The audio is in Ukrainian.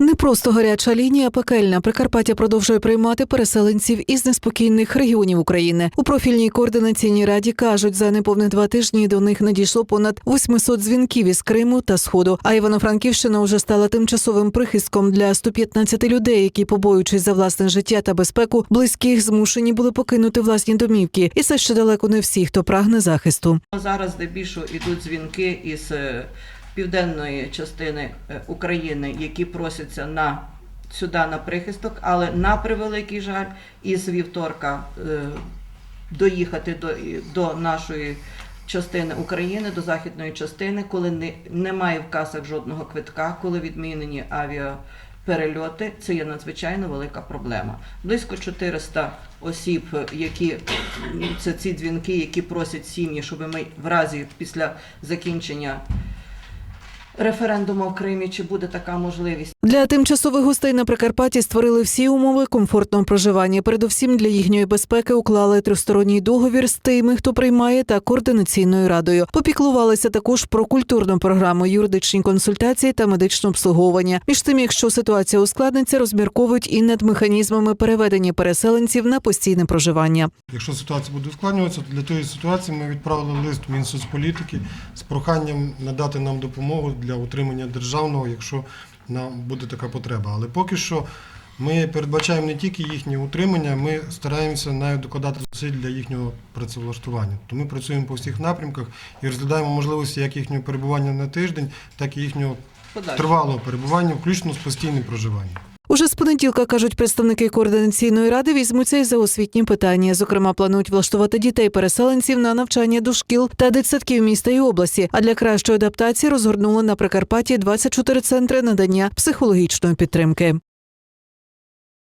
Не просто гаряча лінія, пекельна. Прикарпаття продовжує приймати переселенців із неспокійних регіонів України. У профільній координаційній раді кажуть, за неповних два тижні до них надійшло понад 800 дзвінків із Криму та Сходу. А Івано-Франківщина вже стала тимчасовим прихистком для 115 людей, які, побоюючись за власне життя та безпеку, близьких змушені були покинути власні домівки. І це ще далеко не всі, хто прагне захисту. Зараз здебільшого йдуть дзвінки із е, південної частини е, України, які просяться на сюди на прихисток, але на превеликий жаль, із вівторка е, доїхати до, до нашої частини України, до західної частини, коли не, немає в касах жодного квитка, коли відмінені авіаперельоти, це є надзвичайно велика проблема. Близько 400 осіб, які це ці дзвінки, які просять сім'ї, щоб ми в разі після закінчення референдуму в Кримі, чи буде така можливість. Для тимчасових гостей на Прикарпатті створили всі умови комфортного проживання. Передусім для їхньої безпеки уклали тристоронній договір з тими, хто приймає та координаційною радою. Попіклувалися також про культурну програму, юридичні консультації та медичне обслуговування. Між тим, якщо ситуація ускладниться, розмірковують і над механізмами переведення переселенців на постійне проживання. Якщо ситуація буде ускладнюватися, то для тієї ситуації ми відправили лист в Мінсоцполітики з проханням надати нам допомогу для утримання державного, якщо нам буде така потреба. Але поки що ми передбачаємо не тільки їхнє утримання, ми стараємося навіть докладати зусиль для їхнього працевлаштування. То ми працюємо по всіх напрямках і розглядаємо можливості як їхнього перебування на тиждень, так і їхнього тривалого перебування, включно з постійним проживанням. Уже з понеділка кажуть представники координаційної ради, візьмуться і за освітні питання. Зокрема, планують влаштувати дітей-переселенців на навчання до шкіл та дитсадків міста і області. А для кращої адаптації розгорнули на Прикарпатті 24 центри надання психологічної підтримки.